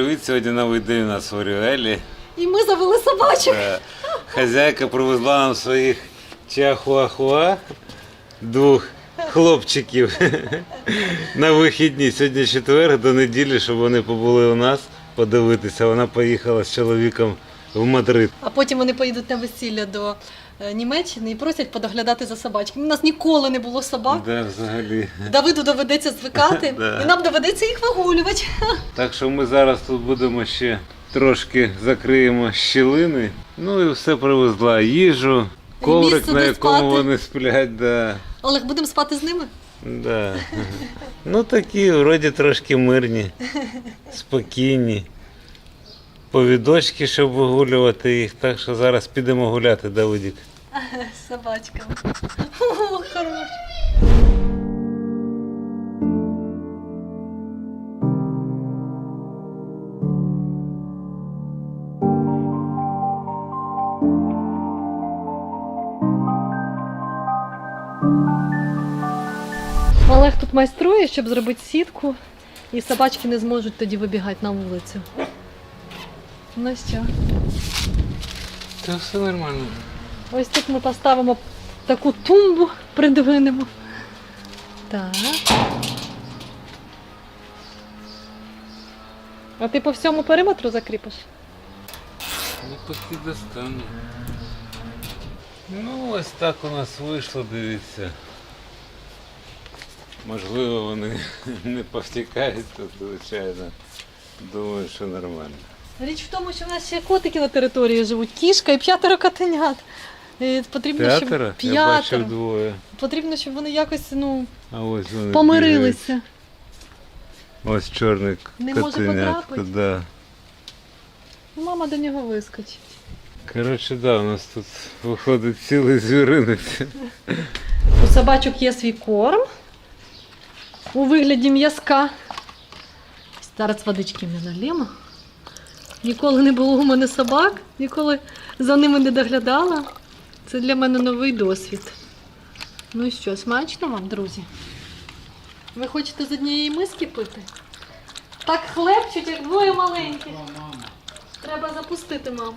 привіт! Сьогодні новий день у нас в Оріелі. І ми завели собачок. Е, Хазяйка привезла нам своїх чихуахуа, двох хлопчиків на вихідні. Сьогодні четвер до неділі, щоб вони побули у нас, подивитися. Вона поїхала з чоловіком в Мадрид. А потім вони поїдуть на весілля до Німеччини і просять подоглядати за собачками. У нас ніколи не було собак. Да, взагалі. Давиду доведеться звикати, Да. і нам доведеться їх вигулювати. Так що ми зараз тут будемо ще трошки закриємо щілини. Ну і все привезла. Їжу, коврик, на якому спати. вони сплять. Да. Олег, будемо спати з ними? Да. Ну такі, вроді трошки мирні, спокійні. Повідочки, щоб вигулювати їх. Так що зараз підемо гуляти, Давидік. О, хорош. Олег тут майструє, щоб зробити сітку, і собачки не зможуть тоді вибігати на вулицю. Ну що? Та все нормально. Ось тут ми поставимо таку тумбу, придвинемо. Так. А ти по всьому периметру закріпиш? Ну поки достану. Ну ось так у нас вийшло, дивіться. Можливо, вони не повтікають тут, звичайно. Думаю, що нормально. Річ в тому, що в нас ще котики на території живуть. Кішка і п'ятеро котенят. І Потрібно, П'ятеро? щоб Я бачив двоє. Потрібно, щоб вони якось ну, А ось вони помирилися. бігають. Ось чорний Не може котенятко, потрапити? да. Мама до нього вискочить. Коротше, да, у нас тут виходить цілий звіринець. У собачок є свій корм у вигляді м'язка. Зараз водички не налємо. Ніколи не було у мене собак, ніколи за ними не доглядала. Це для мене новий досвід. Ну і що, смачно вам, друзі? Ви хочете з однієї миски пити? Так хлебчуть, як двоє маленьких. Треба запустити маму.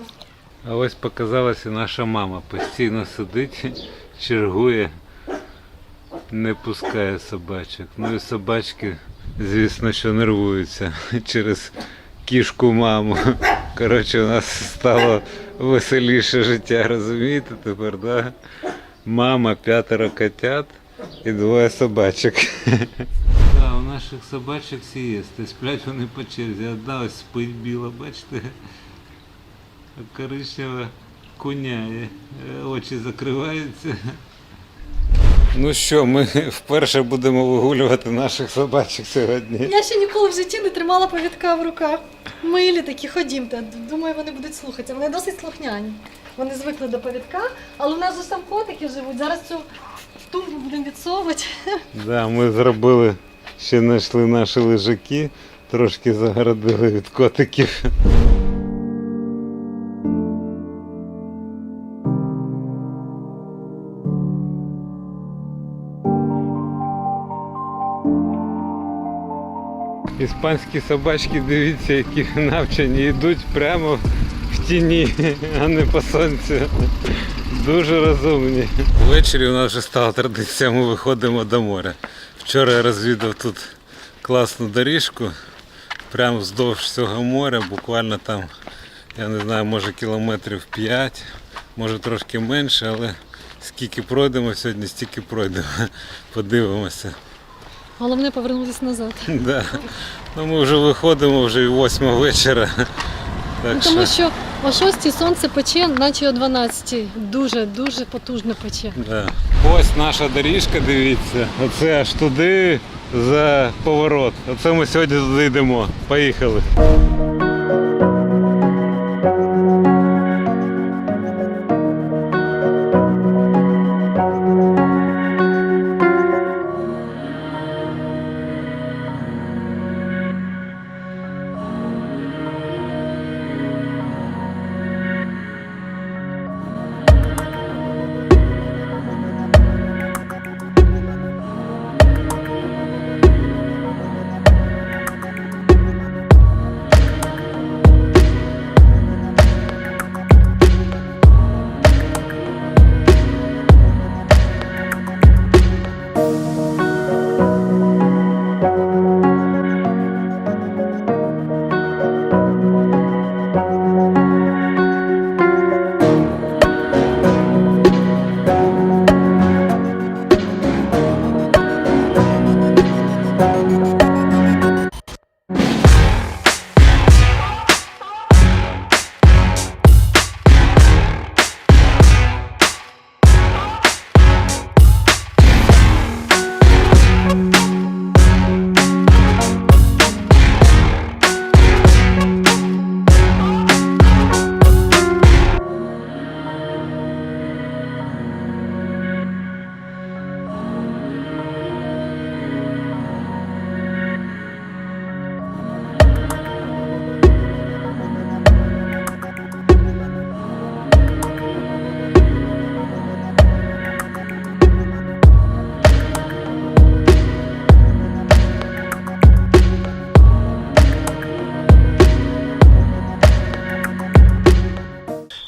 А ось показалася наша мама. Постійно сидить, чергує, не пускає собачок. Ну і собачки, звісно, що нервуються через кішку маму. Коротше, у нас стало веселіше життя, розумієте тепер, да? Мама, п'ятеро котят і двоє собачок. Да, у наших собачок сієсти. Сплять вони по черзі. Одна ось спить біла, бачите? Коричнева куняє, Е, очі закриваються. Ну що, ми вперше будемо вигулювати наших собачок сьогодні. Я ще ніколи в житті не тримала повідка в руках. Милі такі, ходімте. Думаю, вони будуть слухатися. Вони досить слухняні. Вони звикли до повідка, але у нас же там котики живуть. Зараз цю тумбу будемо відсовувати. Да, ми зробили, ще знайшли наші лежаки, трошки загородили від котиків. Іспанські собачки, дивіться, які навчені, йдуть прямо в тіні, а не по сонцю. Дуже розумні. Ввечері у нас вже стала традиція, ми виходимо до моря. Вчора я розвідав тут класну доріжку, прямо вздовж цього моря, буквально там, я не знаю, може кілометрів 5, може трошки менше, але скільки пройдемо сьогодні, стільки пройдемо. Подивимося. Головне повернутися назад. Да. Ну, ми вже виходимо вже і восьма вечора. Так Ну, тому що, що о 6 сонце пече, наче о 12. Дуже, дуже потужно пече. да. Ось наша доріжка, дивіться. Оце аж туди за поворот. Оце ми сьогодні туди йдемо. Поїхали.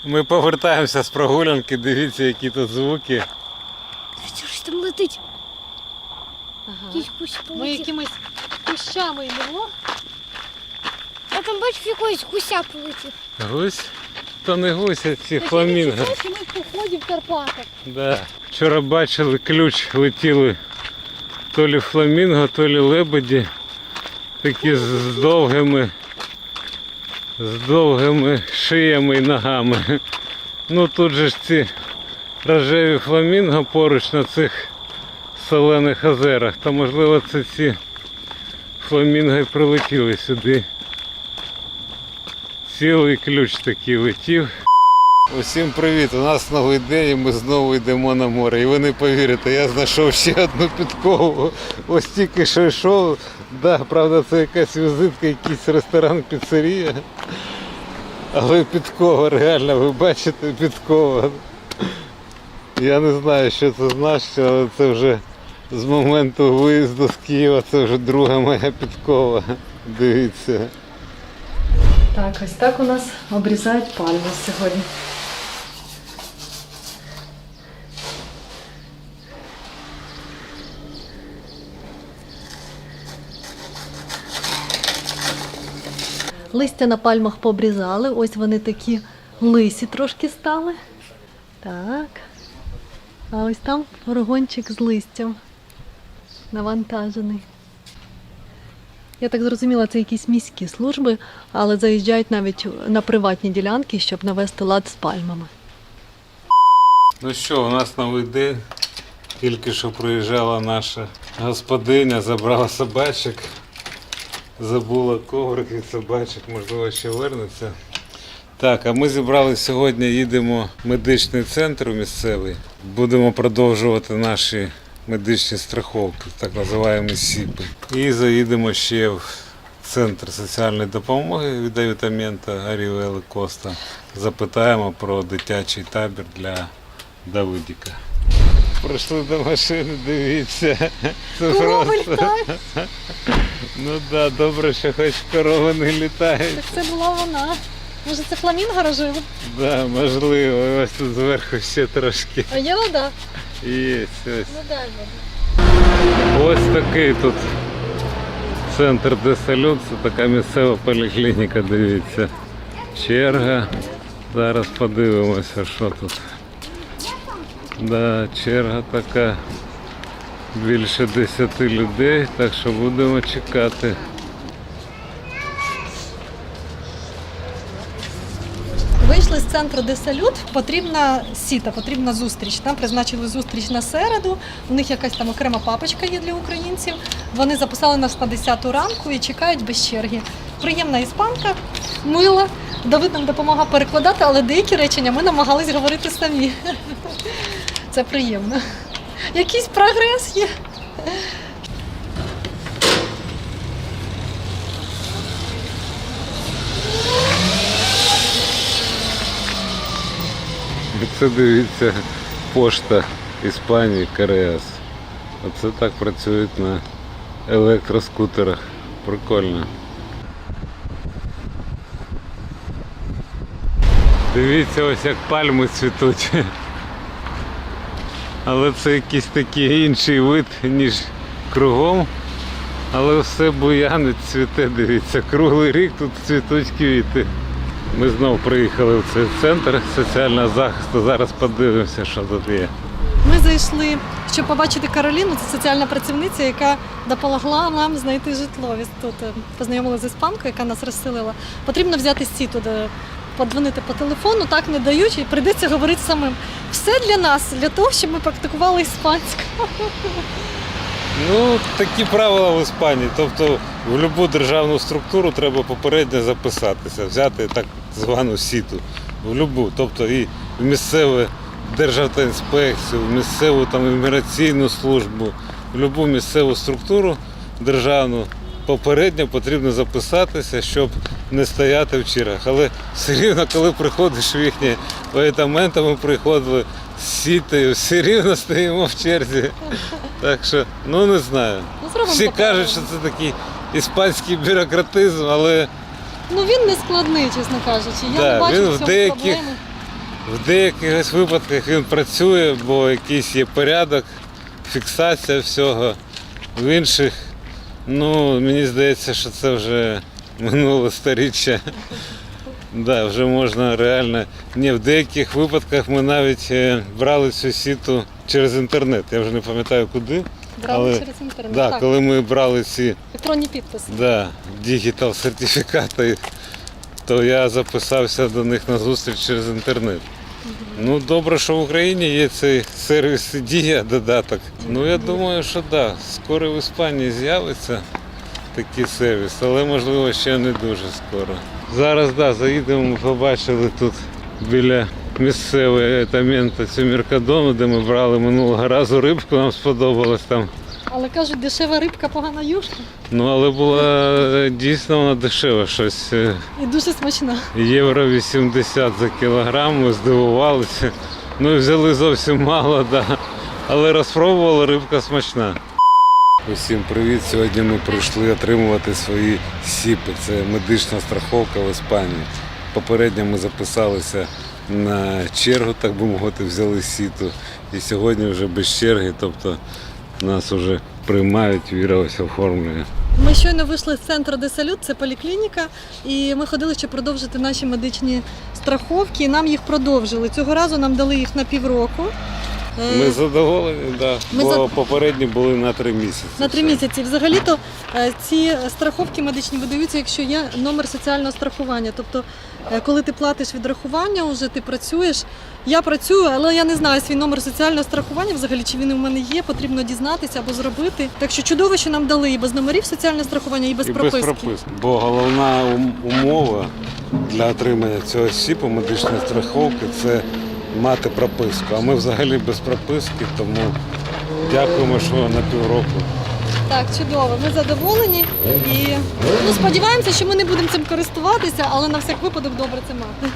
Ми повертаємося з прогулянки, дивіться, які тут звуки. Що ж там летить? Ага. Якийсь Ми полетів. якимись кущами йдемо. А там бачиш якогось гуся полетів. Гусь? То не гусь, а ці фламінго. Ми в поході в Карпатах. Да. Вчора бачили ключ, летіли то лі фламінго, то лі лебеді. Такі з, з довгими, з довгими шиями і ногами. Ну тут же ж ці рожеві фламінго поруч на цих солених озерах. То можливо це ці фламінго і прилетіли сюди. Цілий ключ такий летів. Усім привіт! У нас новий день і ми знову йдемо на море. І ви не повірите, я знайшов ще одну підкову. Ось тільки що йшов. Да, правда, це якась візитка, якийсь ресторан, піцерія. Але підкова, реально, ви бачите, підкова. Я не знаю, що це значить, але це вже з моменту виїзду з Києва, це вже друга моя підкова. Дивіться. Так, ось так у нас обрізають пальми сьогодні. Листя на пальмах побрізали, ось вони такі лисі трошки стали. Так. А ось там фургончик з листям навантажений. Я так зрозуміла, це якісь міські служби, але заїжджають навіть на приватні ділянки, щоб навести лад з пальмами. Ну що, у нас новий день. Тільки що приїжджала наша господиня, забрала собачок, забула коврик від собачок, можливо, ще вернеться. Так, а ми зібрали сьогодні, їдемо в медичний центр місцевий. Будемо продовжувати наші медичні страховки, так називаємо СІПи. І заїдемо ще в центр соціальної допомоги від Авітамента Арівели Коста. Запитаємо про дитячий табір для Давидіка. Прийшли до машини, дивіться. Це просто. Ну так, да, добре, що хоч корови не літають. Так це була вона. Може, це фламінго рожив? Да, можливо, ось тут зверху ще трошки А є вода? є. Ось. Ну дай ось такий тут центр де салют, це така місцева поліклініка, дивіться. Черга. Зараз подивимося, що тут. Да, черга така. Більше 10 людей, так що будемо чекати. Вийшли з центру де салют, потрібна сіта, потрібна зустріч. Там призначили зустріч на середу. У них якась там окрема папочка є для українців. Вони записали нас на 10 ранку і чекають без черги. Приємна іспанка, мила. Давид нам допомагав перекладати, але деякі речення ми намагались говорити самі. Це приємно. Якийсь прогрес є. Це дивіться пошта Іспанії КРС. Оце так працюють на електроскутерах. Прикольно. Дивіться ось як пальми цвітуть. Але це якийсь такий інший вид, ніж кругом. Але все буянить цвіте, дивіться, круглий рік тут цвітуть квіти. Ми знову приїхали в цей центр соціального захисту. Зараз подивимося, що тут є. Ми зайшли, щоб побачити Кароліну, це соціальна працівниця, яка допомогла нам знайти житло. Тут е, познайомилася з іспанкою, яка нас розселила. Потрібно взяти сіту, подзвонити по телефону, так не дають, і прийдеться говорити самим. Все для нас, для того, щоб ми практикували іспанську. Ну, такі правила в Іспанії. Тобто в будь-яку державну структуру треба попередньо записатися, взяти так звану сіту. В будь-яку. Тобто і в місцеву державтоінспекцію, в місцеву там імміграційну службу, в будь-яку місцеву структуру державну попередньо потрібно записатися, щоб не стояти в чергах. Але все рівно, коли приходиш в їхні апартаменти, ми приходили з сітою, все рівно стоїмо в черзі. Так що, ну не знаю. Ну, Всі кажуть, що це такий іспанський бюрократизм, але Ну він не складний, чесно кажучи. Я Да, не бачу він в в цьому деяких- проблеми. В деяких випадках він працює, бо якийсь є порядок, фіксація всього. В інших, ну, мені здається, що це вже минуле сторіччя. Да, вже можна реально. Ні, в деяких випадках ми навіть е, брали цю сіту через інтернет. Я вже не пам'ятаю куди. Брали Але- через інтернет. Да, так, коли ми брали ці електронні підписи. да, дігітал сертифікати, то я записався до них на зустріч через інтернет. Ну, добре, що в Україні є цей сервіс дія додаток. Ну я думаю, що так. Да, скоро в Іспанії з'явиться такий сервіс, але можливо ще не дуже скоро. Зараз да, заїдемо, ми побачили тут біля місцевої етамента цю міркадону, де ми брали минулого разу рибку, нам сподобалось там. Але кажуть, дешева рибка, погана юшка. Ну, але була е, дійсно вона дешева, щось е, І дуже смачна. євро 80 за кілограм, ми здивувалися. Ну і взяли зовсім мало, да. але розпробували, рибка смачна. Усім привіт! Сьогодні ми прийшли отримувати свої СІПи. Це медична страховка в Іспанії. Попередньо ми записалися на чергу, так би мовити, взяли сіту. І сьогодні вже без черги, тобто нас вже приймають, віра ось оформлює. Ми щойно вийшли з центру де салют, це поліклініка, і ми ходили, щоб продовжити наші медичні страховки. І нам їх продовжили. Цього разу нам дали їх на півроку. Е, Ми задоволені, да. Ми бо за- попередні були на три місяці. На три місяці. Взагалі-то е, ці страховки медичні видаються, якщо є номер соціального страхування. Тобто, коли ти платиш відрахування, вже ти працюєш. Я працюю, але я не знаю свій номер соціального страхування взагалі, чи він у мене є, потрібно дізнатися або зробити. Так що чудово, що нам дали і без номерів соціального страхування, і без І прописки. без прописки. Бо головна умова для отримання цього СІПу медичної страховки це мати прописку. А ми взагалі без прописки, тому дякуємо, що на півроку. Так, чудово. Ми задоволені і ну, сподіваємося, що ми не будемо цим користуватися, але на всяк випадок добре це мати.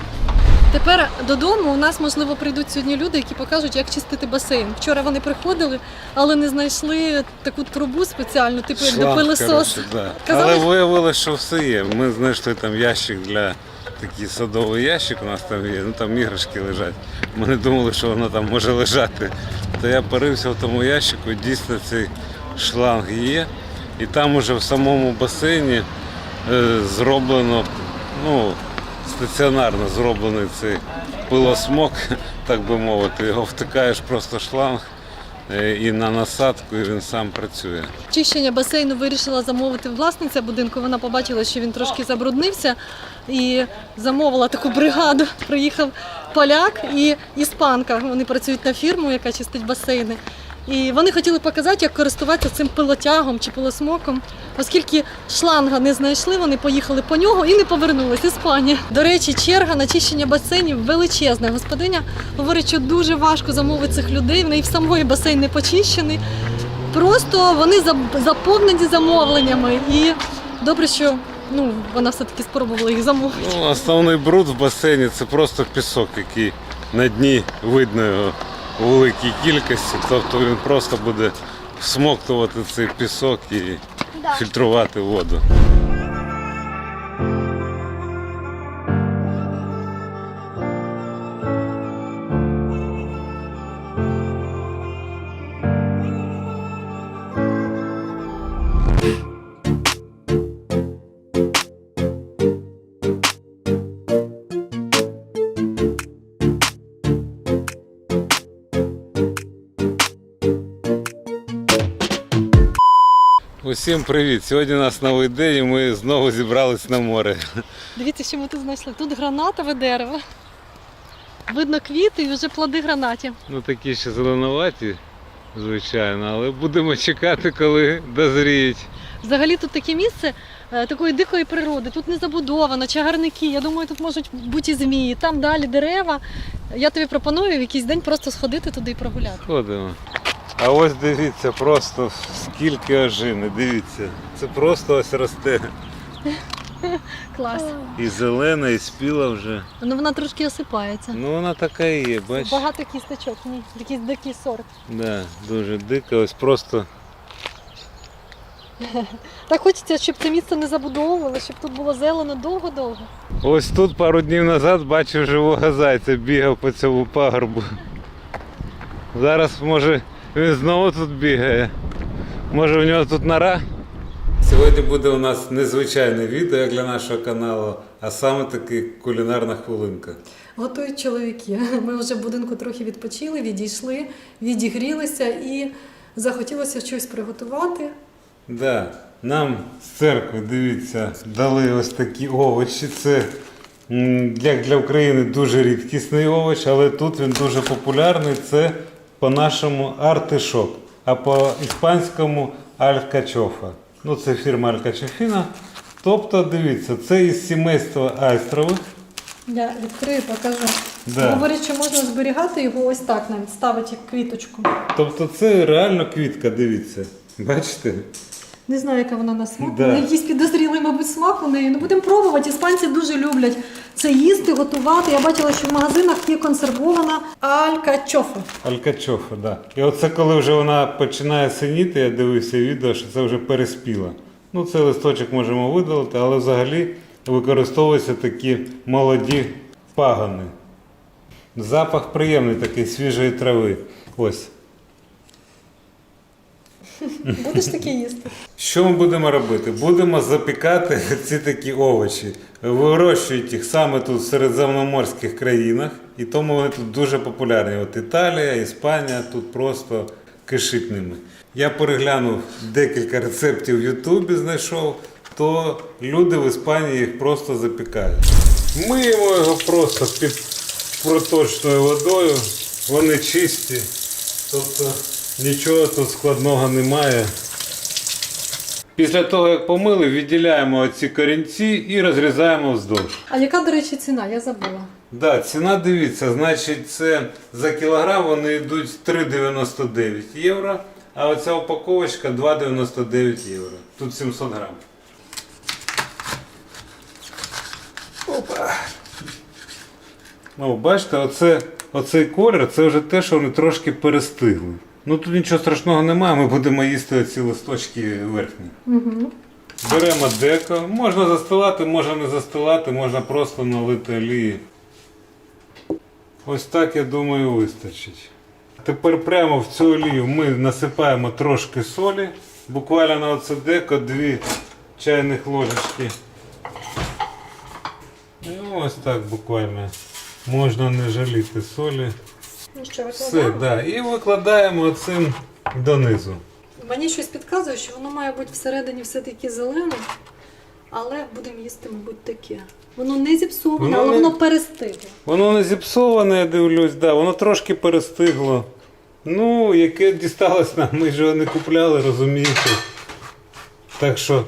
Тепер додому у нас, можливо, прийдуть сьогодні люди, які покажуть, як чистити басейн. Вчора вони приходили, але не знайшли таку трубу спеціальну, типу як до Шланг, пилисос. коротше, да. Казали- Але виявилося, що все є. Ми знайшли там ящик для такий садовий ящик у нас там є, ну там іграшки лежать. Ми не думали, що воно там може лежати. То я порився в тому ящику, дійсно цей шланг є. І там уже в самому басейні е, зроблено, ну, стаціонарно зроблений цей пилосмок, так би мовити. Його втикаєш просто шланг е, і на насадку, і він сам працює. Чищення басейну вирішила замовити власниця будинку. Вона побачила, що він трошки забруднився і замовила таку бригаду. Приїхав поляк і іспанка. Вони працюють на фірму, яка чистить басейни. І вони хотіли показати, як користуватися цим пилотягом чи пилосмоком. Оскільки шланга не знайшли, вони поїхали по нього і не повернулись. Іспанія. До речі, черга на чищення басейнів величезна. Господиня говорить, що дуже важко замовити цих людей. В неї в самої басейн не почищений. Просто вони заповнені замовленнями. І добре, що ну, вона все-таки спробувала їх замовити. Ну, основний бруд в басейні це просто пісок, який на дні видно його у великій кількості. Тобто він просто буде всмоктувати цей пісок і Да. фільтрувати воду. Усім привіт! Сьогодні у нас новий день і ми знову зібрались на море. Дивіться, що ми тут знайшли. Тут гранатове дерево. Видно квіти і вже плоди гранатів. Ну такі ще зеленуваті, звичайно, але будемо чекати, коли дозріють. Взагалі тут таке місце е, такої дикої природи. Тут не забудовано, чагарники. Я думаю, тут можуть бути змії. Там далі дерева. Я тобі пропоную в якийсь день просто сходити туди і прогуляти. Ходимо. А ось дивіться, просто скільки ожини, дивіться. Це просто ось росте. Клас. І зелена, і спіла вже. Ну вона трошки осипається. Ну вона така і є, бачиш? Багато кісточок, ні, якийсь дикий сорт. Да, дуже дика, ось просто Так хочеться, щоб це місце не забудовували, щоб тут було зелено довго-довго. Ось тут пару днів назад бачив живого зайця, бігав по цьому пагорбу. Зараз, може, він знову тут бігає. Може, у нього тут нора? Сьогодні буде у нас незвичайне відео як для нашого каналу, а саме таки кулінарна хвилинка. Готують чоловіки. Ми вже в будинку трохи відпочили, відійшли, відігрілися і захотілося щось приготувати. Да, нам з церкви, дивіться, дали ось такі овочі. Це як для України дуже рідкісний овоч, але тут він дуже популярний. Це по-нашому артишок, а по-іспанському алькачофа. Ну, це фірма Алькачофіна. Тобто, дивіться, це із сімейства айстрових. Я відкрию, покажу. Да. Говорять, що можна зберігати його ось так навіть, ставити як квіточку. Тобто це реально квітка, дивіться. Бачите? Не знаю, яка вона на смак. Да. Якийсь підозрілий, мабуть, смак у неї. Ну будемо пробувати. Іспанці дуже люблять це їсти, готувати. Я бачила, що в магазинах є консервована алькачофа. Алькачофа, да. І оце коли вже вона починає синіти, я дивився відео, що це вже переспіла. Ну, цей листочок можемо видалити, але взагалі використовуються такі молоді пагани. Запах приємний такий свіжої трави. Ось. Будеш таке їсти? Що ми будемо робити? Будемо запікати ці такі овочі. Вирощують їх саме тут в середземноморських країнах, і тому вони тут дуже популярні. От Італія, Іспанія тут просто кишить ними. Я переглянув декілька рецептів в Ютубі, знайшов, то люди в Іспанії їх просто запікають. Миємо його просто під проточною водою, вони чисті, тобто нічого тут складного немає. Після того, як помили, відділяємо оці корінці і розрізаємо вздовж. А яка, до речі, ціна? Я забула. Да, ціна дивіться, значить, це за кілограм вони йдуть 3,99 євро, а оця упаковочка 2,99 євро. Тут 700 грам. Опа. Ну, бачите, оце, оцей колір це вже те, що вони трошки перестигли. Ну тут нічого страшного немає, ми будемо їсти ці листочки верхні. Угу. Беремо деко. Можна застилати, можна не застилати, можна просто налити олії. Ось так, я думаю, вистачить. Тепер прямо в цю олію ми насипаємо трошки солі. Буквально на оце деко дві чайних ложечки. І ось так буквально. Можна не жаліти солі. Ну що, Все, да. І викладаємо оцим донизу. Мені щось підказує, що воно має бути всередині все-таки зелене, але будемо їсти, мабуть, таке. Воно не зіпсоване, Воно але не- воно перестигло. Воно не зіпсоване, я дивлюсь, да, воно трошки перестигло. Ну, яке дісталось нам, ми ж його не купляли, розумієте. Так що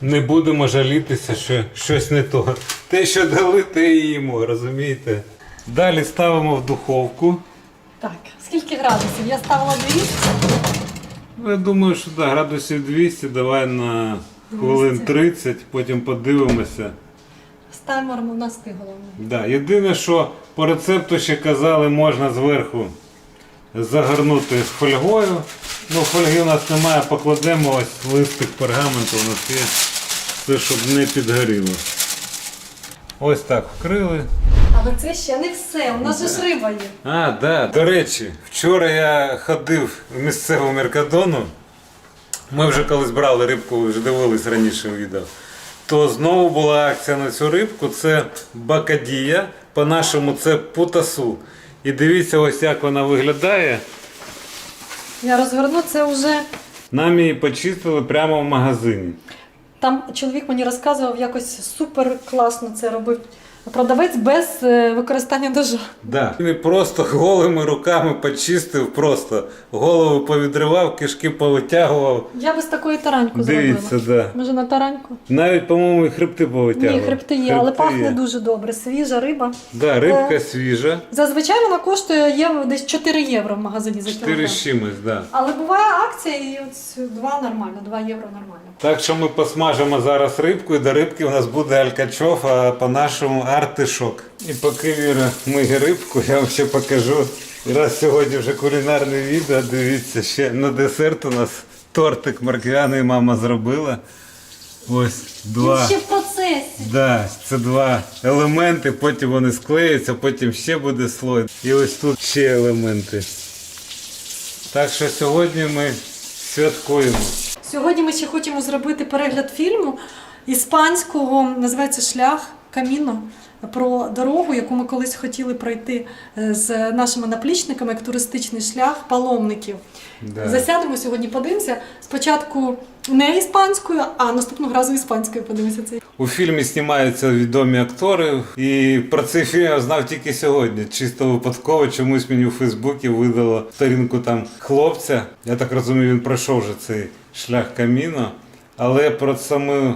не будемо жалітися, що щось не то. Те, що дали, те і їмо, розумієте. Далі ставимо в духовку. Так, скільки градусів? Я ставила 200. Ну, Я думаю, що да, градусів 200, давай на хвилин 30, потім подивимося. З таймером у нас ти головне. Да, єдине, що по рецепту ще казали, можна зверху загорнути з фольгою. Ну, фольги у нас немає, покладемо ось листик пергаменту у нас є. Це щоб не підгоріло. Ось так вкрили. Але це ще не все. У нас же ж риба є. А, да. До речі, вчора я ходив в місцеву Меркадону. Ми вже колись брали рибку, вже дивились раніше відео. То знову була акція на цю рибку. Це бакадія. По-нашому це путасу. І дивіться, ось як вона виглядає. Я розверну це вже. Нам її почистили прямо в магазині. Там чоловік мені розказував, якось супер класно це робив. Продавець без е, використання ножа. Да. Він просто голими руками почистив, просто голову повідривав, кишки повитягував. Я би з такої тараньку Дивіться, зробила. да. Може на тараньку? Навіть, по-моєму, і хребти повитягував. Ні, хребти є, але Хребти пахне є. дуже добре. Свіжа риба. Да, рибка Е. свіжа. Зазвичай вона коштує євро, десь 4 євро в магазині за 4 кілограм. з чимось, да. Але буває акція і от 2 нормально, 2 євро нормально. Так що ми посмажимо зараз рибку, і до рибки у нас буде алькачов, а по-нашому артишок. І поки Віра миє рибку, я вам ще покажу. Раз сьогодні вже кулінарне відео, дивіться, ще на десерт у нас тортик морквяний мама зробила. Ось два. Ще в процесі. Да, це два елементи, потім вони склеються, потім ще буде слой. І ось тут ще елементи. Так що сьогодні ми святкуємо. Сьогодні ми ще хочемо зробити перегляд фільму іспанського, називається Шлях Каміно. Про дорогу, яку ми колись хотіли пройти е, з нашими наплічниками, як туристичний шлях паломників. Да. Засядемо сьогодні, подивимося. Спочатку не іспанською, а наступного разу іспанською подивимося цей. У фільмі знімаються відомі актори, і про цей фільм я знав тільки сьогодні. Чисто випадково чомусь мені у Фейсбуці видало сторінку там хлопця. Я так розумію, він пройшов вже цей шлях каміно. Але про саме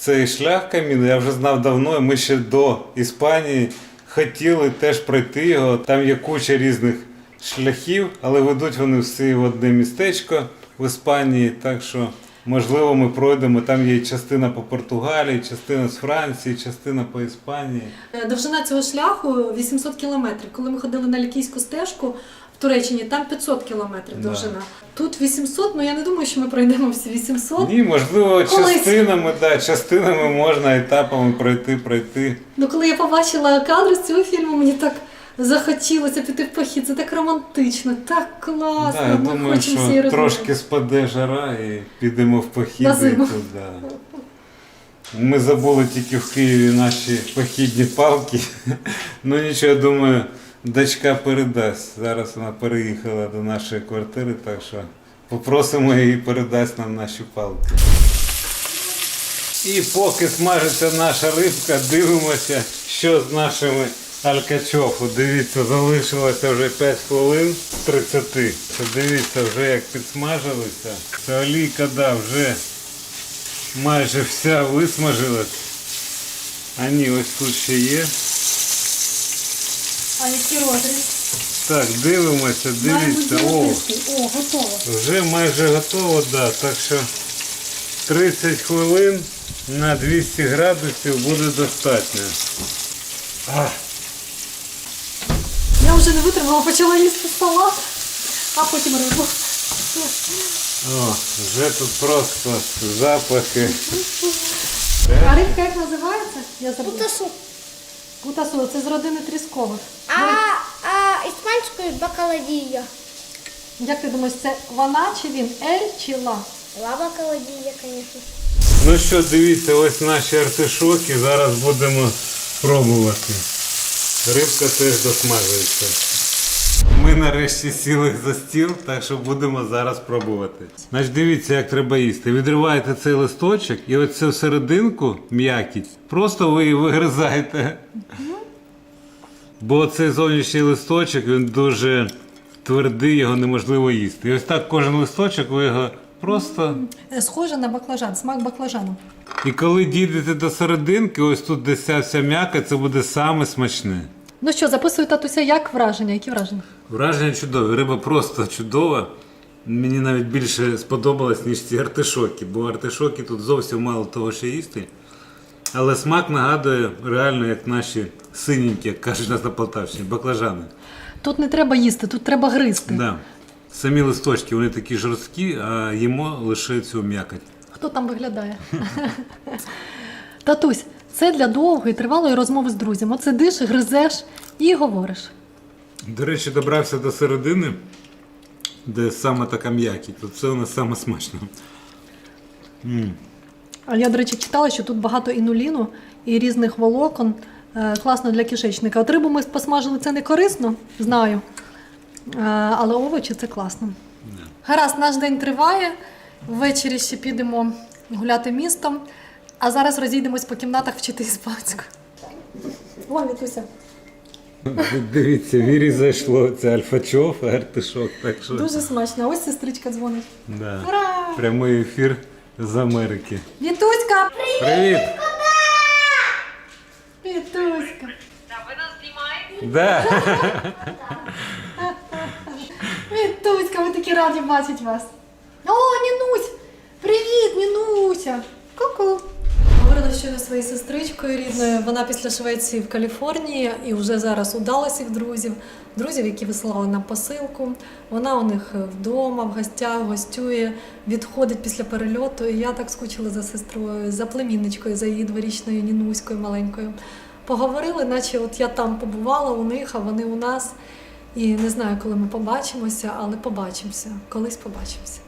цей шлях каміно я вже знав давно. Ми ще до Іспанії хотіли теж пройти його. Там є куча різних шляхів, але ведуть вони всі в одне містечко в Іспанії. Так що можливо ми пройдемо. Там є частина по Португалії, частина з Франції, частина по Іспанії. Е, Довжина цього шляху 800 кілометрів. Коли ми ходили на лікійську стежку Туреччині, там 500 кілометрів Да. довжина. Тут 800, ну я не думаю, що ми пройдемо всі 800. Ні, можливо, Колись. частинами, да, частинами можна етапами пройти, пройти. Ну, коли я побачила кадри з цього фільму, мені так захотілося піти в похід. Це так романтично, так класно. Да, я ми думаю, що трошки спаде жара і підемо в похід. На і зиму. тут, да. Ми забули тільки в Києві наші похідні палки. Ну нічого, я думаю, дочка передасть. Зараз вона переїхала до нашої квартири, так що попросимо її передасть нам наші палки. І поки смажиться наша рибка, дивимося, що з нашими алькачофу. Дивіться, залишилося вже 5 хвилин з 30. Це дивіться, вже як підсмажилися. Це олійка, да, вже майже вся висмажилась. А ні, ось тут ще є. А який розріз? Так, дивимося, дивіться. О. О, готово. вже майже готово, да. Так що 30 хвилин на 200 градусів буде достатньо. А, Я вже не витримала, почала їсти салат, а потім рибу. о, вже тут просто запахи. А рибка як називається? Я забула. Путасу. Кутасу, це з родини тріскових. А, а іспанською бакаладія. Як ти думаєш, це вона чи він? Ель чи ла? Ла бакаладія, звісно. Ну що, дивіться, ось наші артишоки. Зараз будемо пробувати. Рибка теж досмажується. Ми нарешті сіли за стіл, так що будемо зараз пробувати. Значить, дивіться, як треба їсти. Відриваєте цей листочок і оцю серединку м'якіть. Просто ви її вигризаєте. Бо цей зовнішній листочок він дуже твердий, його неможливо їсти. І ось так кожен листочок ви його просто Е, Схоже на баклажан, смак баклажану. і коли дійдете до серединки, ось тут десь ця вся м'яка, це буде саме смачне. Ну що, записую татуся, як враження? Які враження? Враження чудове, риба просто чудова. Мені навіть більше сподобалось, ніж ці артишоки, бо артишоки тут зовсім мало того, що їсти. Але смак нагадує реально, як наші синенькі, як кажуть нас на Полтавщині, баклажани. Тут не треба їсти, тут треба гризти. Да. Самі листочки, вони такі жорсткі, а їмо лише цю м'якоть. Хто там виглядає? Татусь, це для довгої, тривалої розмови з друзями. Оце диш, гризеш і говориш. До речі, добрався до середини, де саме така м'якість. Тут все у нас саме смачно. М. А я, до речі, читала, що тут багато інуліну і різних волокон. Е, Класно для кишечника. От рибу ми посмажили, це не корисно, знаю. Е, Але овочі це класно. Гаразд, наш день триває. Ввечері ще підемо гуляти містом, а зараз розійдемось по кімнатах вчити іспанську. О, Вітуся. Дивіться, вірі зайшло. Це альфачов, артишок. Так що Дуже смачно. Ось сестричка дзвонить. да. Ура! прямий ефір з Америки. Вітуська! Привіт! Вітуська! Да. Вітуська, ми такі раді бачити вас. О, Нінусь! Привіт, Нінуся! Ку-ку! Говорили щойно своєю сестричкою рідною. Вона після Швеції в Каліфорнії і вже зараз у Далласі в друзів, друзів, які висилали нам посилку. Вона у них вдома, в гостях, гостює, відходить після перельоту. І я так скучила за сестрою, за племінничкою, за її дворічною Нінуською маленькою. Поговорили, наче от я там побувала у них, а вони у нас. І не знаю, коли ми побачимося, але побачимося. Колись побачимося.